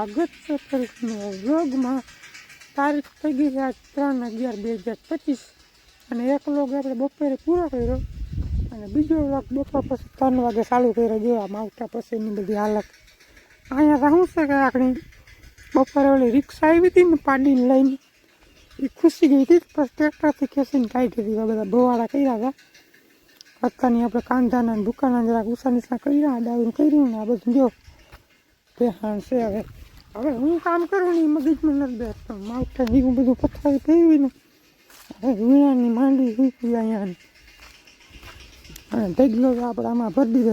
સ્વાગત છે ફરીથી વ્લોગમાં તારીખ થઈ ગઈ છે આજ ત્રણ અગિયાર બે હજાર પચીસ અને એક વ્લોગ આપણે બપોરે પૂરો કર્યો અને બીજો વ્લોગ બપોર પછી ત્રણ વાગે ચાલુ કર્યો જોવા માવઠા પછીની બધી હાલત અહીંયા શું છે કે આપણી બપોરે ઓલી રિક્ષા આવી હતી ને પાડીને લઈને એ ખુશી ગઈ હતી પછી ટ્રેક્ટરથી ખેંચીને કાઢી હતી બધા બોવાળા કર્યા હતા અત્યારની આપણે કાંધાના ભૂકાના જરાક ઉષા નિશા કર્યા ડાઉન કર્યું ને આ બધું જો તે હાણ હવે હવે હું કામ કરું ને મગજમાં નથી બેસતો. માવઠા એવું બધું પથારી ને હવે વીણાની માંડી વીકી અહીંયા અને ઢગલો આપણે આમાં ભરી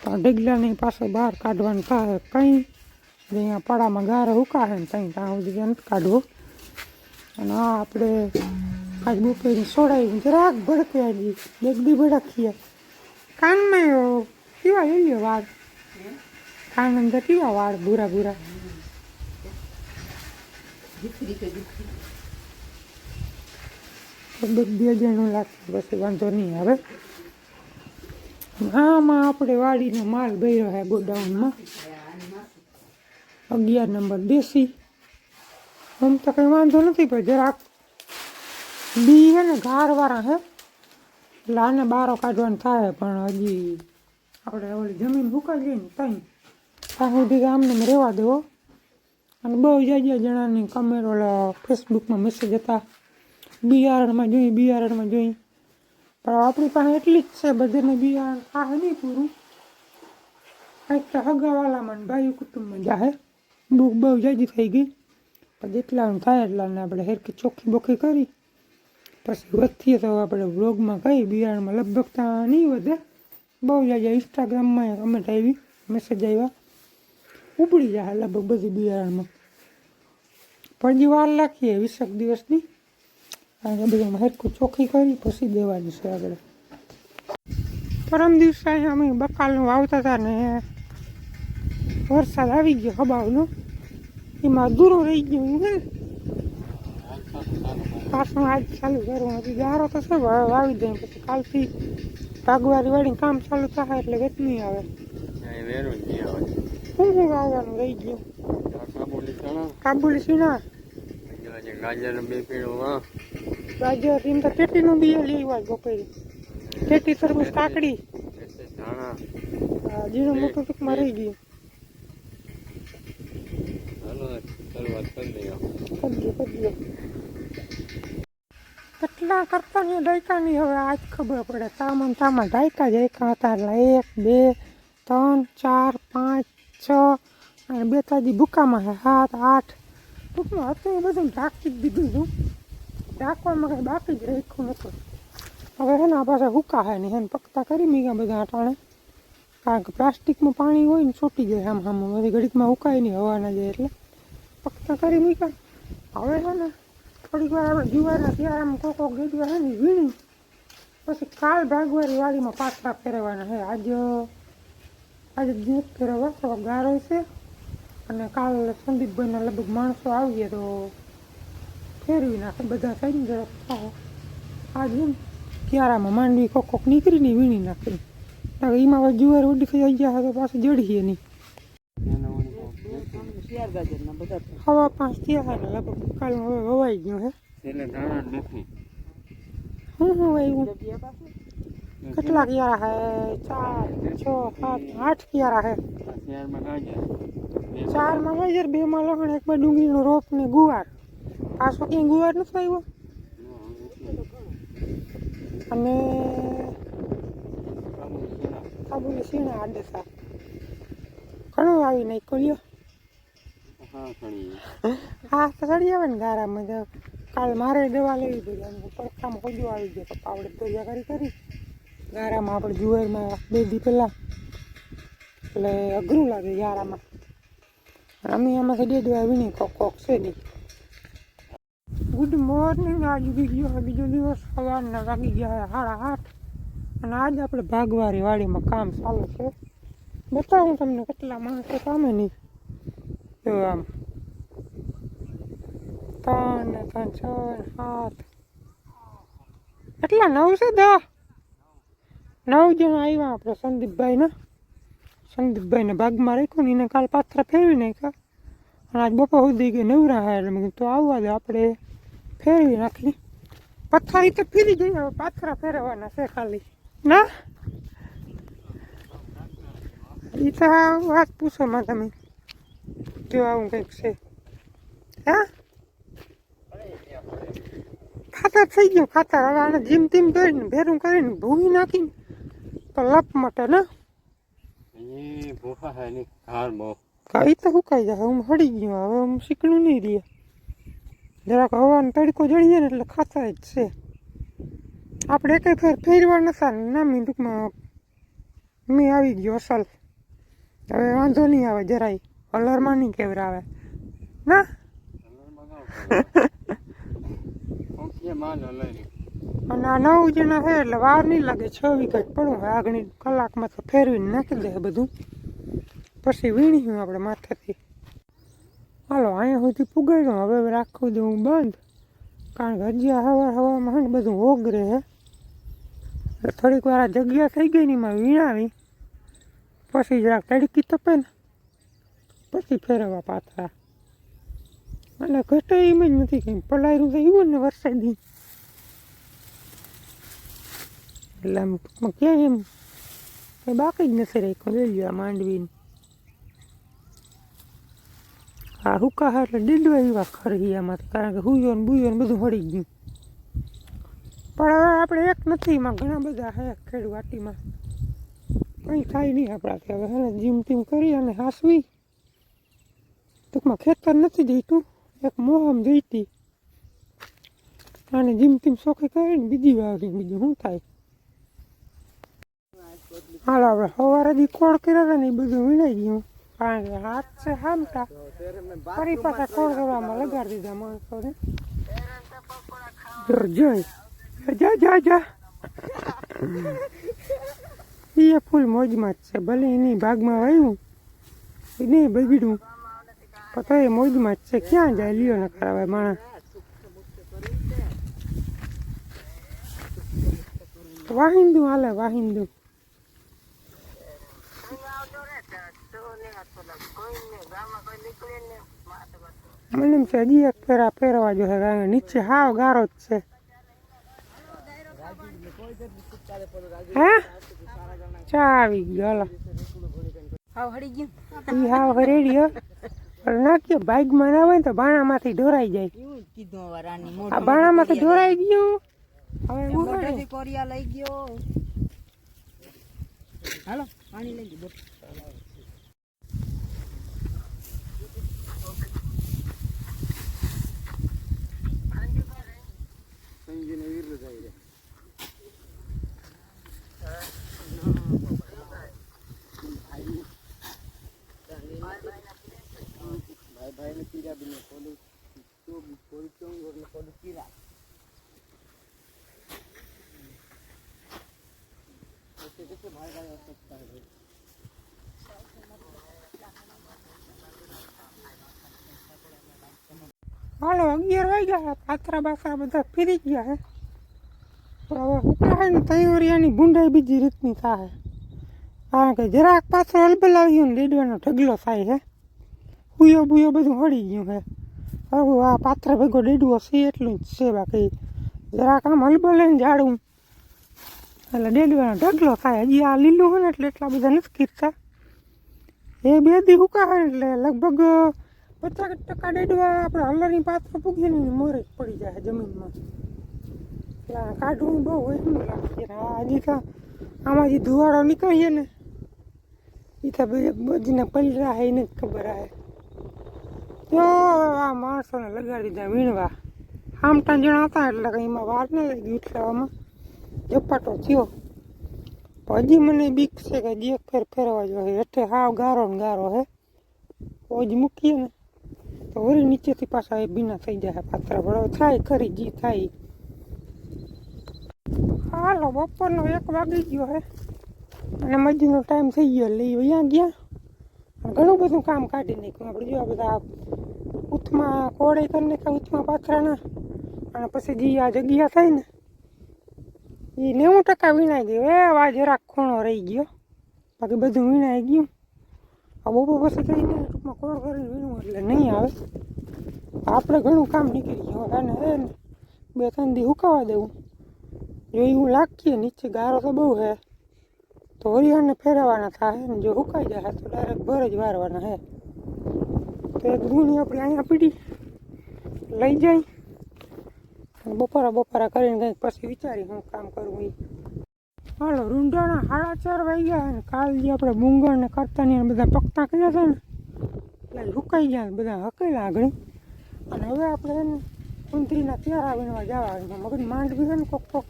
તો ઢગલાની પાસે બહાર કાઢવાનું થાય કંઈ. અહીંયા પાડામાં ગારો ઉકાળે ને ત્યાં ત્યાં સુધી નથી કાઢવો. અને આ આપણે આજ બપોરે સોડાવી જરાક ભડકે આવી બેગડી ભડકીએ. કાનમાં એવો લઈ લ્યો વાળ? કાન અંદર કેવા વાળ ભૂરા ભૂરા. બે જણું લાગતું પછી વાંધો નહીં આવે. આમાં આપણે વાડીનો માલ ભર્યો છે ગોડાઉનમાં. અગિયાર નંબર દેશી. આમ તો કંઈ વાંધો નથી, પણ જરાક બી હે ને ઘારવાળા હે એટલે આને બારો કાઢવાનું થાય, પણ હજી આપણે ઓલી જમીન ગઈ ને ત્યાં ત્યાં સુધી આમને રહેવા દેવો અને બહુ જાજા જણાની કમેર ઓલા ફેસબુકમાં મેસેજ હતા. બિયારણમાં જોઈ બિયારણમાં જોઈ. પણ આપણી પાસે એટલી જ છે બધાને બિયારણ. ખાહે નહીં પૂરું? કંઈક તો હગાવાલામાં ને ભાઈ કુટુંબમાં જાહે. બહુ બહુ જાજી થઈ ગઈ. પણ જેટલાનું થાય એટલાને આપણે હેરકી ચોખ્ખી બોખી કરી. પછી વધીએ તો આપણે વ્લોગમાં કઈ, બિયારણમાં લગભગ ત્યાં નહીં વધે. બહુ જાજા ઇન્સ્ટાગ્રામમાં કમેન્ટ આવી મેસેજ આવ્યા. ઉપડી જાય લગભગ બધી બિયારણમાં. પણ જે વાર લાખીએ વીસેક દિવસની. અને બધું હેરકું ચોખ્ખી કરી, પછી દેવાની છે આગળ. પરમ દિવસે અહીંયા અમે બકાલનું વાવતા હતા ને વરસાદ આવી ગયો હબાવનો. એમાં દૂરો રહી ગયો ને. પાછું આજ ચાલુ કરવું હજી ગારો તો છે વાવી દઈએ પછી કાલથી. ભાગવારી વાળીને કામ ચાલુ થાય એટલે વેત નહીં આવે. વેરું જ આવે. શું વાવવાનું રહી ગયું. કાબુલી જો ગાજર બે બી લઈ તરબૂચ કાકડી. મોટું રહી ગયું. કેટલા કરતા ને ડાયકાની હવે આજ ખબર પડે. તામાં ને તામાં ડાયકા જ હતા. એક, બે, ત્રણ, ચાર, પાંચ છ, અને બે તાજી ભૂકામાં છે, સાત, આઠ. ટૂંકમાં હતું એ બધું ઢાંકી જ દીધું હતું ઢાંકવામાં કંઈ બાકી જ રાખ્યું નતું હવે છે ને પાસે હુકા છે ને, એને પકતા કરી મીગા બધા અટાણે. કારણ કે પ્લાસ્ટિકમાં પાણી હોય ને છૂટી જાય આમ આમ બધી ઘડીકમાં હુકાય નહીં હવાના જાય એટલે. પકતા કરી મીગા હવે છે ને, થોડીક વાર આપણે જુવારના ત્યારે કોક કોક ગેડવા છે ને વીણી. પછી કાલ ભાગવારી વાડીમાં પાછા ફેરવાના છે. આજ આજે જીત ફેરવવા થોડો ગારો છે અને કાલ સંદીપભાઈના લગભગ માણસો આવીએ તો ફેરવી નાખે બધા થઈને જરાક થાય આજે એમ ક્યારામાં માંડવી કોક કોક નીકળીને વીણી નાખી. કે એમાં હવે જુવાર ઉડી થઈ ગયા તો પાછું જડીએ નહીં. હવા પાંચ થયા ને લગભગ કાલ હવે વવાઈ ગયો હે. નથી. હું હું વાવ્યું કેટલા કિયારા હે? ચાર, છ, સાત, આઠ કિયારા હે. ચારમાં ગાજર બે માં લગણ એક બાર ડુંગળીનો રોપ ને ગુવાર. પાછો ક્યાંય ગુવાર નથી આવ્યો? અને કાબુલી સીણા આડેસા. ઘણું આવી નહીં લ્યો. હા, તો ચડી આવે ને ગારામાં. તો કાલ મારે દવા લેવી અને પડખામાં હોજો આવી ગયો, તો પાવડે તોરિયા કરી કરી. ગારામાં આપણે જુવારમાં બે દી પહેલાં એટલે અઘરું લાગે ગારામાં અમે એમાંથી ડેડવા વીણી કોક કોક છે નહીં ગુડ મોર્નિંગ આજ ઉગી ગયો છે બીજો દિવસ સવારના વાગી ગયા છે સાડા આઠ અને આજ આપણે ભાગવારી વાડીમાં કામ ચાલુ છે બતાવું તમને કેટલા માણસો કામે નહીં જો આમ ત્રણ ને ત્રણ છ ને સાત એટલા નવ છે દસ નવ જણા આવ્યા આપણે સંદીપભાઈના. સંદીપભાઈને ભાગમાં રાખ્યું ને એને કાલ પાથરા ફેરવી નાખ્યા. અને આજ બપોર સુધી કે નવરા હા એટલે મેં તો આવવા દે, આપણે ફેરવી નાખી પથ્થર તો ફેરી ગઈ, હવે પાથરા ફેરવવાના છે ખાલી. ના? એ તો વાત પૂછો માં તમે. જો આવું કંઈક છે. હા? ખાતર થઈ ગયું, ખાતર. હવે આને જીમ તીમ કરીને ભેરું કરીને ભૂંગી નાખીને તો માટે ને? એ ભૂખા હે ની હાર બહુ. કાંઈ તો જાય હું હળી ગયો હવે હું શીખણું નહીં રહે. જરાક હવાનો તડકો જડીએ ને એટલે ખાતા જ છે. આપણે એક ફેર ફેરવા નતા નામી ટૂંકમાં મેં આવી ગયો અસલ. હવે વાંધો નહીં આવે જરાય. કલરમાં નહીં કેવરાવે. ના? અને આ નવ જણા છે એટલે વાર નહીં લાગે, છ વિકેટ પડું હોય આગળની કલાકમાં તો ફેરવીને નાખી દે બધું. પછી વીણીશું આપણે માથેથી. હાલો, અહીંયા સુધી પુગાડ્યો. હવે રાખું દઉં બંધ. કારણ કે હજી હવા હવામાં છે બધું ઓગરે છે. થોડીક વાર જગ્યા થઈ ગઈ ને એમાં વીણાવી. પછી જરાક તડકી તપે ને, પછી ફેરવવા પાથરા. એટલે ઘટે એમ જ નથી કંઈ પલાયરું તો એવું ને વરસાદી. એટલે આમ ટૂંકમાં ક્યાંય એમ કંઈ બાકી જ નથી રાખ્યું લઈ લ્યો આ માંડવીને આ હુકા એટલે ડીડવા એવા ખરી આમાંથી કારણ કે હુયો ને બુયો ને બધું હળી ગયું પણ હવે આપણે એક નથી એમાં ઘણા બધા હે ખેડવાટીમાં કંઈ થાય નહીં આપણાથી હવે હેને જીમ ટીમ કરી અને હાસવી ટૂંકમાં ખેતર નથી જઈતું એક મોહમ જઈતી અને જીમ ટીમ સોખી કરીને બીજી વાવરી બીજું શું થાય હાલો આપણે સવારે દી કોળ કર્યા હતા ને એ બધું વીણાઈ ગયું. કારણ કે હાથ છે હામતા ફરી પાછા કોળ કરવામાં લગાડી દીધા માણસોને. જોઈ જા જા જા એ ફૂલ મોજમાં જ છે, ભલે એની ભાગમાં વાયું એને બગડ્યું. પણ એ મોજમાં જ છે, ક્યાં જાય, લ્યો ન કરાવે માણસ. વાહિંદુ હાલે, વાહિંદુ. મને એમ છે હજી એક ફેરા ફેરવા જો કારણ કે નીચે હાવ ગારો જ છે. હે? ચા ગયો. હાવ ગયું હો. પણ ના હોય ને તો બાણામાંથી ઢોરાઈ જાય. આ બાણામાંથી ઢોરાઈ ગયું. હવે કોરિયા લઈ ગયો. હાલો પાણી લઈ ગયો હાલો અગિયાર વાગ્યા પાથરા બાથરા બધા ફીરી ગયા હે. પણ હવે ઉકળાય ને તૈયારીયાની ભૂંડાઈ બીજી રીતની થાય. કારણ કે જરાક પાથરો અલબલાવી ગયો ને લીડવાનો ઢગલો થાય હે. હુયો બુયો બધું હળી ગયું હે. હવે આ પાત્ર ભેગો ડેડવો છે, એટલું જ છે બાકી જરાક આમ હલબલે લઈને જાડું એટલે ડેડવાનો ઢગલો થાય. હજી આ લીલું હોય ને એટલે એટલા બધા નથી કીધતા એ બે દી હુકા એટલે લગભગ પચાસ ટકા ડેડવા આપણે હલરની પાત્ર પૂગીને મોરે જ પડી જાય જમીનમાં. એટલે કાઢવું બહુ વહેલું લાગે આ હજી તો આમાં જે ધુવાડો નીકળીએ ને એ તો બધીને પલરા હે એને જ ખબર આવે તો આ માણસોને લગાડી દીધા વીણવા. આમટા જણા હતા એટલે કંઈ એમાં વાર ન લાગી ઉઠલાવામાં ઝપાટો થયો. હજી મને બીક છે કે જે ફેર ફેરવા જોઈએ એટલે હાવ ગારો ને ગારો હે. ઓજ મૂકીએ ને. તો વળી નીચેથી પાછા એ ભીના થઈ જાય પાત્રા ભળો થાય, ખરી જી થાય. હાલો, બપોરનો એક વાગી ગયો હે. અને મજીનો ટાઈમ થઈ ગયો એટલે અહીંયા ગયા. ઘણું બધું કામ કાઢી નાખ્યું. આપણે જોયા બધા ઉથમાં કોળે કરી નાખ્યા, ઉથમાં પાથરાના અને પછી જે આ જગ્યા થાય ને એ નેવું ટકા વીણાઈ ગયું. એ આ જરાક ખૂણો રહી ગયો. બાકી બધું વીણાઈ ગયું. આ બપોર પછી કહીને ટૂંકમાં કોણ કરીને વીણું એટલે નહીં આવે. આપણે ઘણું કામ નીકળી ગયું. અને હે બે ત્રણ દી હુકાવા દેવું. જો એવું લાગીએ નીચે ગારો તો બહુ હે. તો હરિયાણને ફેરવવાના થાય ને. જો હુકાઈ જાય તો ડાયરેક્ટ ભર જ વારવાના હે. તો એક ગુણી આપણે અહીંયા પીડી લઈ જાય. બપોરા બપોરા કરીને કંઈક પછી વિચારી હું કામ કરું એ હાલો રૂંઢાના સાડા ચાર વાગ્યા અને કાલ જે આપણે મૂંગળ ને કરતાની બધા પકતા કર્યા હતા ને? એટલે હુકાઈ ગયા બધા હકેલા આગળ. અને હવે આપણે એને કુંતરીના ત્યારા વીણવા જવા મગજ માંડવી છે ને કોક કોક.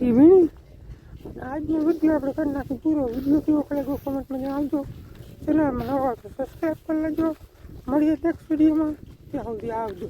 એ વીણી. અને આજનો વીડિયો આપણે કરી નાખી. પૂરો વીડિયો કેવો લાગ્યો કોમેન્ટમાં જણાવજો ચેનલમાં નવા સબસ્ક્રાઈબ કરી લેજો. મળીએ નેક્સ્ટ વિડીયોમાં ત્યાં સુધી આવજો.